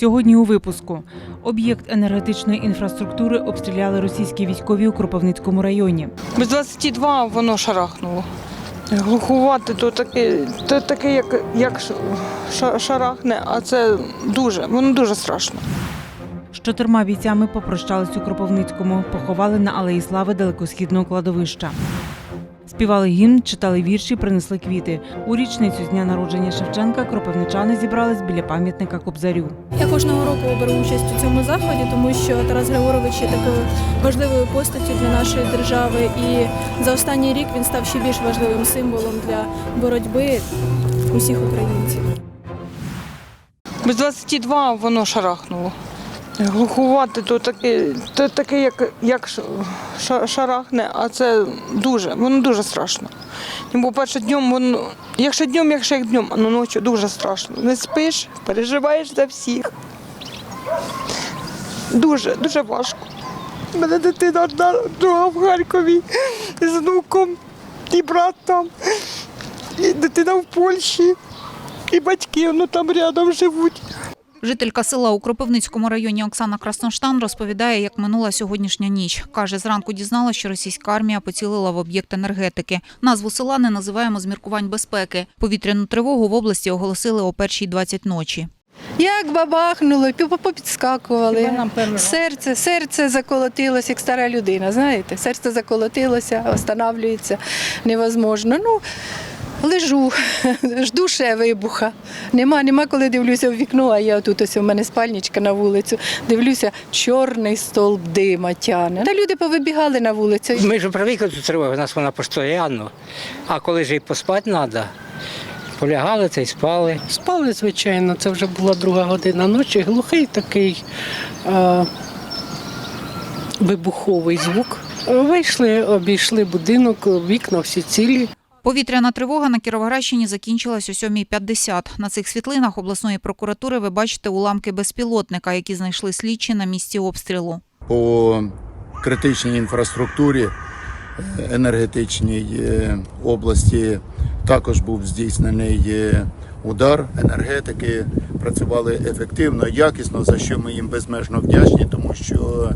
Сьогодні у випуску об'єкт енергетичної інфраструктури обстріляли російські військові у Кропивницькому районі. Без 22 воно шарахнуло. Глухувати то таке, то таке як, як шарахне, а це дуже, воно дуже страшно. З чотирма бійцями попрощались у Кропивницькому, поховали на алеї слави далекосхідного кладовища. Співали гімн, читали вірші, принесли квіти. У річницю з дня народження Шевченка кропивничани зібрались біля пам'ятника Кобзарю. Я кожного року беру участь у цьому заході, тому що Тарас Григорович є такою важливою постаттю для нашої держави. І за останній рік він став ще більш важливим символом для боротьби усіх українців. Без 22 воно шарахнуло. Глухувати то таке, то таке як, як шарахне, а це дуже, воно дуже страшно. І, По-перше, днем воно, якщо днем, якщо як днем, а ночі дуже страшно. Не спиш, переживаєш за всіх. Дуже, дуже важко. У мене дитина одна, друга в Харкові з внуком, і брат там, і дитина в Польщі, і батьки ну, там рядом живуть. Жителька села у Кропивницькому районі Оксана Красноштан розповідає, як минула сьогоднішня ніч. Каже, зранку дізнала, що російська армія поцілила в об'єкт енергетики. Назву села не називаємо з міркувань безпеки. Повітряну тривогу в області оголосили о першій 20 ночі. Як бабахнуло, пі- попідскакували. Серце, серце заколотилося, як стара людина, знаєте, серце заколотилося, останавлюється невозможно. Ну, лежу, жду ще вибуха. Нема, нема, коли дивлюся в вікно, а я тут ось у мене спальничка на вулицю. Дивлюся, чорний стовп дима тяне. Та люди повибігали на вулицю. Ми ж привикли до тривоги, у нас вона постійно. А коли ж і поспати треба, полягали та й спали. Спали, звичайно, це вже була друга година ночі. Глухий такий е, вибуховий звук. Вийшли, обійшли будинок, вікна всі цілі. Повітряна тривога на Кіровоградщині закінчилась о 7.50. На цих світлинах обласної прокуратури ви бачите уламки безпілотника, які знайшли слідчі на місці обстрілу. по критичній інфраструктурі е, енергетичній е, області також був здійснений е, удар. Енергетики працювали ефективно, якісно, за що ми їм безмежно вдячні, тому що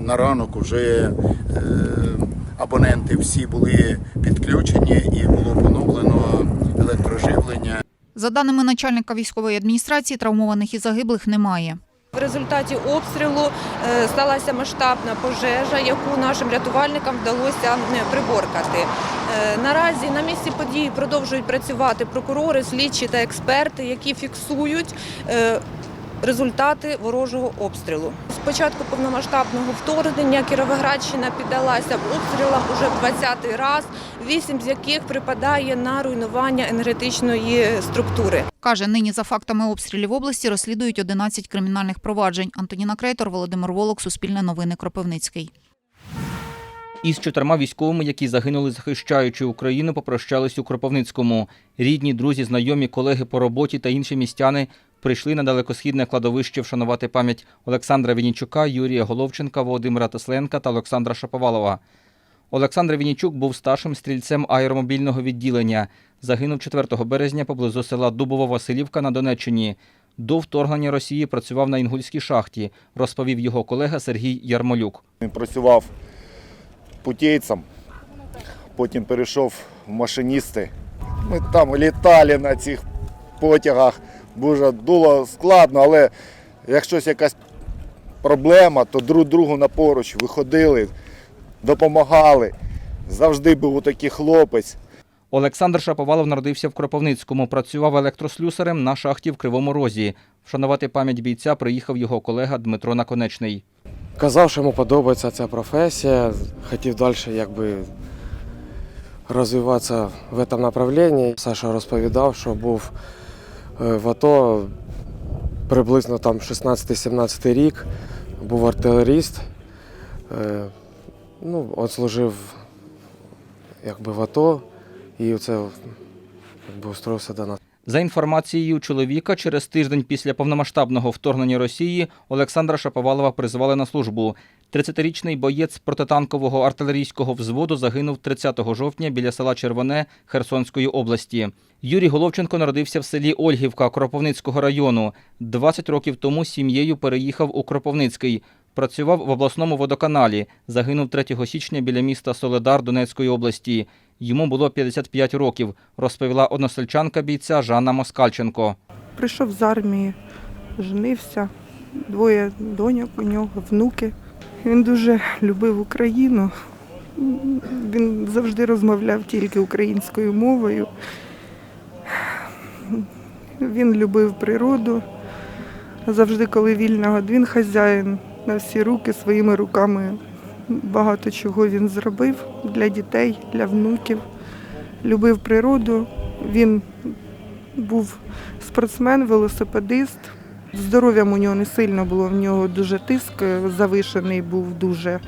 на ранок вже абоненти всі були підключені і було поновлено електроживлення. За даними начальника військової адміністрації, травмованих і загиблих немає. В результаті обстрілу е, сталася масштабна пожежа, яку нашим рятувальникам вдалося приборкати. Е, Наразі на місці події продовжують працювати прокурори, слідчі та експерти, які фіксують е, результати ворожого обстрілу. З початку повномасштабного вторгнення Кіровоградщина піддалася обстрілам уже в 20-й раз, вісім з яких припадає на руйнування енергетичної структури. Каже, нині за фактами обстрілів області розслідують 11 кримінальних проваджень. Антоніна Крейтор, Володимир Волок, Суспільне новини, Кропивницький. Із чотирма військовими, які загинули, захищаючи Україну, попрощались у Кропивницькому. Рідні, друзі, знайомі, колеги по роботі та інші містяни прийшли на далекосхідне кладовище вшанувати пам'ять Олександра Вінічука, Юрія Головченка, Володимира Тесленка та Олександра Шаповалова. Олександр Вінічук був старшим стрільцем аеромобільного відділення. Загинув 4 березня поблизу села Дубово-Василівка на Донеччині. До вторгнення Росії працював на Інгульській шахті, розповів його колега Сергій Ярмолюк. Він працював путейцем, потім перейшов в машиністи. Ми там літали на цих потягах. Дуже було складно, але якщо якась проблема, то друг другу на поруч виходили, допомагали. Завжди був такий хлопець. Олександр Шаповалов народився в Кропивницькому, працював електрослюсарем на шахті в Кривому Розі. Вшанувати пам'ять бійця приїхав його колега Дмитро Наконечний. Казав, що йому подобається ця професія, хотів далі якби розвиватися в цьому направленні. Саша розповідав, що був в АТО приблизно там 16-17 рік, був артилеріст. Е, Ну, от служив якби в АТО і це якби устроївся до нас. За інформацією чоловіка, через тиждень після повномасштабного вторгнення Росії Олександра Шаповалова призвали на службу. 30-річний боєць протитанкового артилерійського взводу загинув 30 жовтня біля села Червоне Херсонської області. Юрій Головченко народився в селі Ольгівка Кропивницького району. 20 років тому сім'єю переїхав у Кропивницький. Працював в обласному водоканалі. Загинув 3 січня біля міста Соледар Донецької області. Йому було 55 років, розповіла односельчанка бійця Жанна Москальченко. Прийшов з армії, женився, двоє доньок у нього, внуки. Він дуже любив Україну. Він завжди розмовляв тільки українською мовою. Він любив природу. Завжди, коли вільного, він хазяїн на всі руки своїми руками. Багато чого він зробив для дітей, для внуків. Любив природу. Він був спортсмен, велосипедист. Здоров'ям у нього не сильно було, в нього дуже тиск е, завишений був дуже.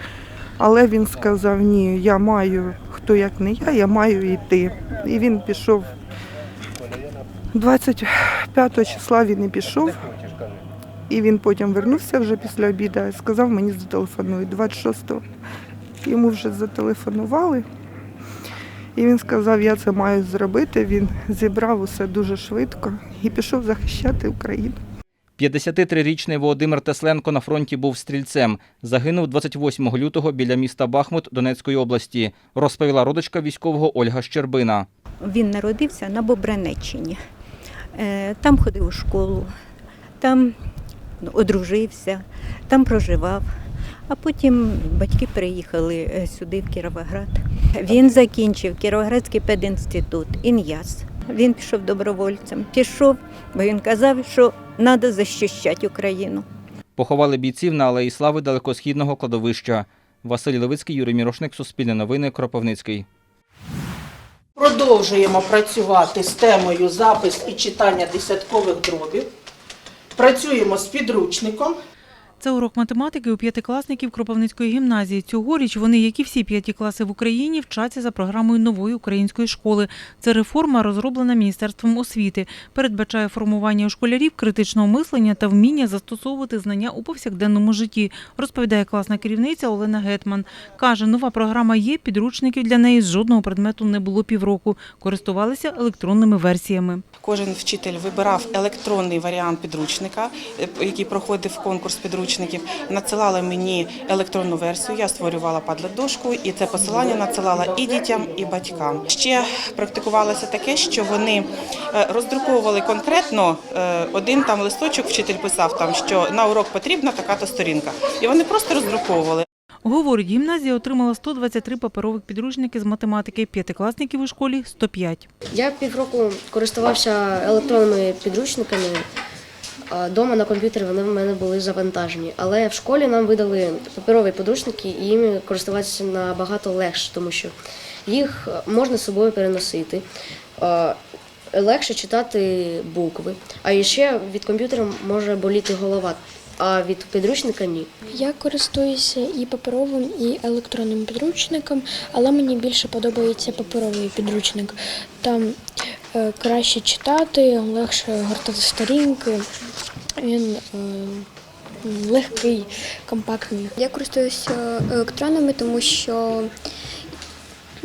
Але він сказав, ні, я маю, хто як не я, я маю йти. І він пішов. 25 числа він і пішов. І він потім вернувся вже після обіду і сказав, мені зателефонують. 26-го йому вже зателефонували. І він сказав, я це маю зробити. Він зібрав усе дуже швидко і пішов захищати Україну. 53-річний Володимир Тесленко на фронті був стрільцем. Загинув 28 лютого біля міста Бахмут Донецької області, розповіла родичка військового Ольга Щербина. Він народився на Бобранеччині. Е, Там ходив у школу, там ну, одружився, там проживав. А потім батьки переїхали е, сюди, в Кіровоград. Він закінчив Кіровоградський пединститут, ІНЯС. Він пішов добровольцем. Пішов, бо він казав, що треба захищати Україну. Поховали бійців на Алеї Слави далекосхідного кладовища. Василь Левицький, Юрій Мірошник, Суспільне новини, Кропивницький. Продовжуємо працювати з темою запис і читання десяткових дробів. Працюємо з підручником. Це урок математики у п'ятикласників Кропивницької гімназії. Цьогоріч вони, як і всі п'яті класи в Україні, вчаться за програмою нової української школи. Це реформа, розроблена Міністерством освіти. Передбачає формування у школярів критичного мислення та вміння застосовувати знання у повсякденному житті, розповідає класна керівниця Олена Гетман. Каже, нова програма є, підручників для неї з жодного предмету не було півроку. Користувалися електронними версіями. Кожен вчитель вибирав електронний варіант підручника, який проходив конкурс підручників. Надсилали мені електронну версію. Я створювала падлет-дошку, і це посилання надсилала і дітям, і батькам. Ще практикувалося таке, що вони е, роздруковували конкретно е, один там листочок. Вчитель писав там, що на урок потрібна така-то сторінка, і вони просто роздруковували. Говорить, гімназія отримала 123 паперових підручники з математики, п'ятикласників у школі – 105. Я півроку користувався електронними підручниками. Дома на комп'ютері вони в мене були завантажені. Але в школі нам видали паперові підручники, і їм користуватися набагато легше, тому що їх можна з собою переносити. Легше читати букви. А ще від комп'ютера може боліти голова, а від підручника ні. Я користуюся і паперовим, і електронним підручником, але мені більше подобається паперовий підручник. Там е, краще читати, легше гортати сторінки. Він е, легкий, компактний. Я користуюся електронами, тому що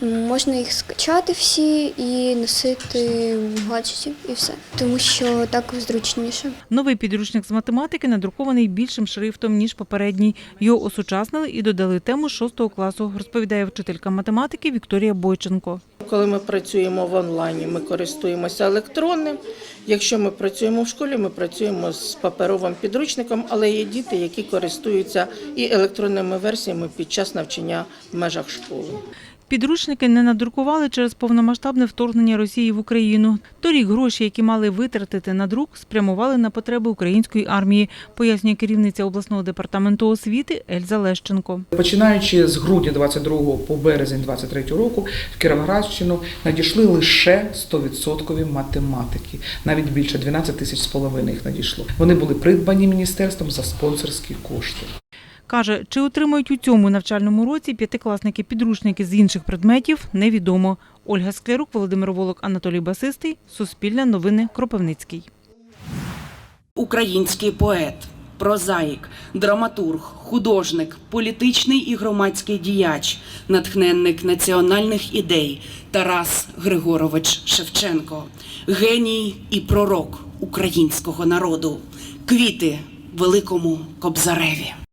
можна їх скачати всі і носити в гаджеті, і все. Тому що так зручніше. Новий підручник з математики надрукований більшим шрифтом, ніж попередній. Його осучаснили і додали тему 6 класу, розповідає вчителька математики Вікторія Бойченко. Коли ми працюємо в онлайні, ми користуємося електронним. Якщо ми працюємо в школі, ми працюємо з паперовим підручником, але є діти, які користуються і електронними версіями під час навчання в межах школи. Підручники не надрукували через повномасштабне вторгнення Росії в Україну. Торік гроші, які мали витратити на друк, спрямували на потреби української армії, пояснює керівниця обласного департаменту освіти Ельза Лещенко. Починаючи з грудня 22 по березень 23 року в Кіровоградщину надійшли лише 100% математики, навіть більше 12 тисяч з половиною їх надійшло. Вони були придбані міністерством за спонсорські кошти. Каже, чи отримають у цьому навчальному році п'ятикласники підручники з інших предметів, невідомо. Ольга Склярук, Володимир Волок, Анатолій Басистий. Суспільне новини Кропивницький. Український поет прозаїк, драматург, художник, політичний і громадський діяч, натхненник національних ідей Тарас Григорович Шевченко, геній і пророк українського народу, квіти великому Кобзареві.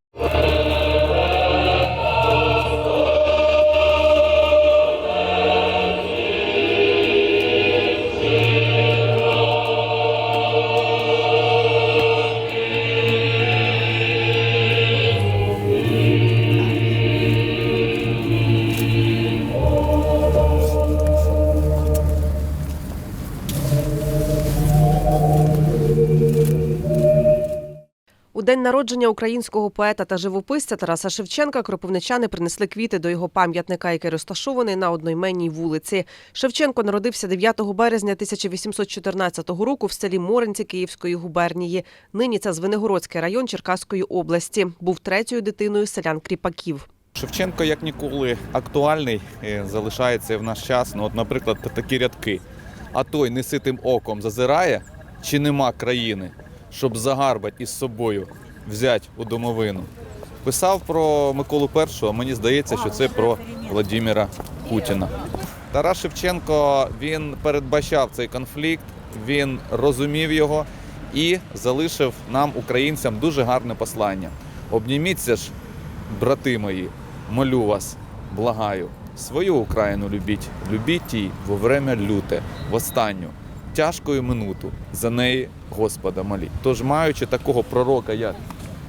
Народження українського поета та живописця Тараса Шевченка кропивничани принесли квіти до його пам'ятника, який розташований на одноіменній вулиці. Шевченко народився 9 березня 1814 року в селі Моринці Київської губернії. Нині це Звенигородський район Черкаської області. Був третьою дитиною селян Кріпаків. Шевченко як ніколи актуальний е, залишається в наш час. Ну, от, наприклад, такі рядки. А той неситим оком зазирає, чи нема країни, щоб загарбать із собою взять у домовину. Писав про Миколу І, а мені здається, що це про Владимира Путіна. Тарас Шевченко він передбачав цей конфлікт, він розумів його і залишив нам, українцям, дуже гарне послання. Обніміться ж, брати мої, молю вас, благаю, свою Україну любіть, любіть її во время люте, в останню, тяжкою минуту, за неї Господа моліть. Тож, маючи такого пророка, як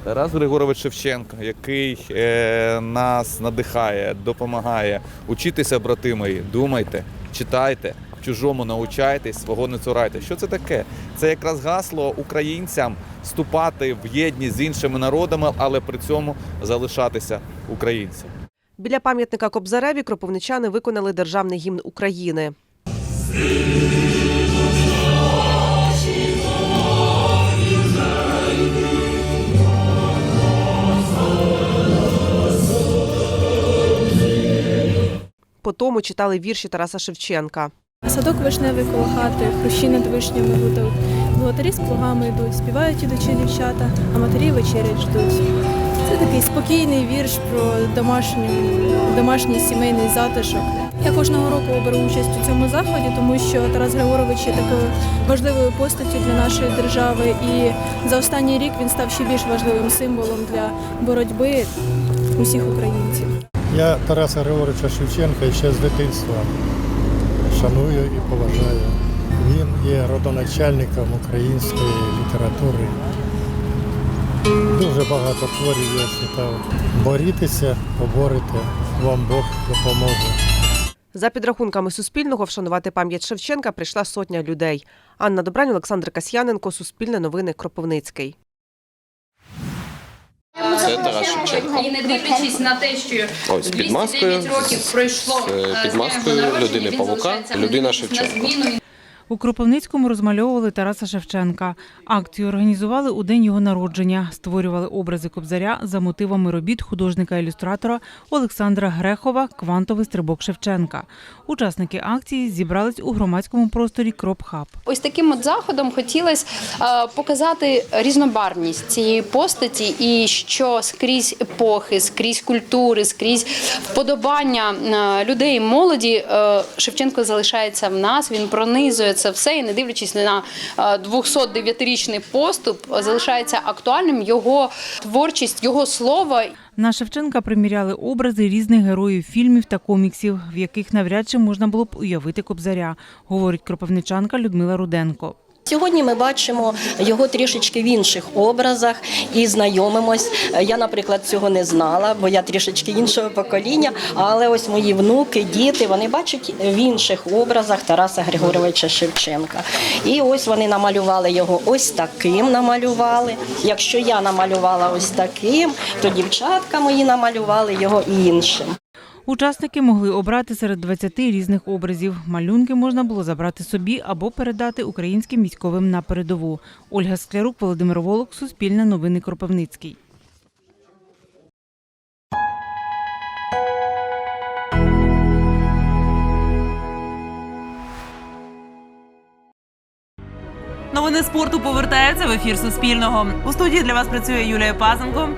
Тарас Григорович Шевченко, який е, нас надихає, допомагає, учитися, брати мої, думайте, читайте, чужому научайтесь, свого не цурайте. Що це таке? Це якраз гасло українцям вступати в єдність з іншими народами, але при цьому залишатися українцями. Біля пам'ятника Кобзареві кропивничани виконали державний гімн України. По тому читали вірші Тараса Шевченка. Садок вишневий коло хати, хрущі над вишнями гудуть. Волотарі з плугами йдуть, співають ідучі дівчата, а матері вечерять ждуть. Це такий спокійний вірш про домашню, домашній сімейний затишок. Я кожного року беру участь у цьому заході, тому що Тарас Григорович є такою важливою постаттю для нашої держави. І за останній рік він став ще більш важливим символом для боротьби усіх українців. Я Тараса Григоровича Шевченка ще з дитинства шаную і поважаю. Він є родоначальником української літератури. Дуже багато творів я читав. Борітеся, поборете, вам Бог допоможе. За підрахунками Суспільного, вшанувати пам'ять Шевченка прийшла сотня людей. Анна Добрань, Олександр Касьяненко, Суспільне новини, Кропивницький. Це Тарас Шевченко. І не дивлячись на те, що Ось під маскою, 209 років пройшло з- е, під маскою людини-павука, людина Шевченко. Зміну У Кропивницькому розмальовували Тараса Шевченка. Акцію організували у день його народження. Створювали образи кобзаря за мотивами робіт художника-ілюстратора Олександра Грехова Квантовий стрибок Шевченка. Учасники акції зібрались у громадському просторі Кропхаб. Ось таким от заходом хотілося е, показати різнобарвність цієї постаті, і що скрізь епохи, скрізь культури, скрізь вподобання е, людей, молоді е, Шевченко залишається в нас. Він пронизує це все, і не дивлячись на е, 209-річний поступ, залишається актуальним його творчість, його слово. На Шевченка приміряли образи різних героїв фільмів та коміксів, в яких навряд чи можна було б уявити кобзаря, говорить кропивничанка Людмила Руденко. Сьогодні ми бачимо його трішечки в інших образах і знайомимось. Я, наприклад, цього не знала, бо я трішечки іншого покоління. Але ось мої внуки, діти, вони бачать в інших образах Тараса Григоровича Шевченка. І ось вони намалювали його ось таким. Намалювали. Якщо я намалювала ось таким, то дівчатка мої намалювали його іншим. Учасники могли обрати серед 20 різних образів. Малюнки можна було забрати собі або передати українським військовим на передову. Ольга Склярук, Володимир Волок, Суспільне новини Кропивницький. Новини спорту повертаються в ефір Суспільного. У студії для вас працює Юлія Пазенко.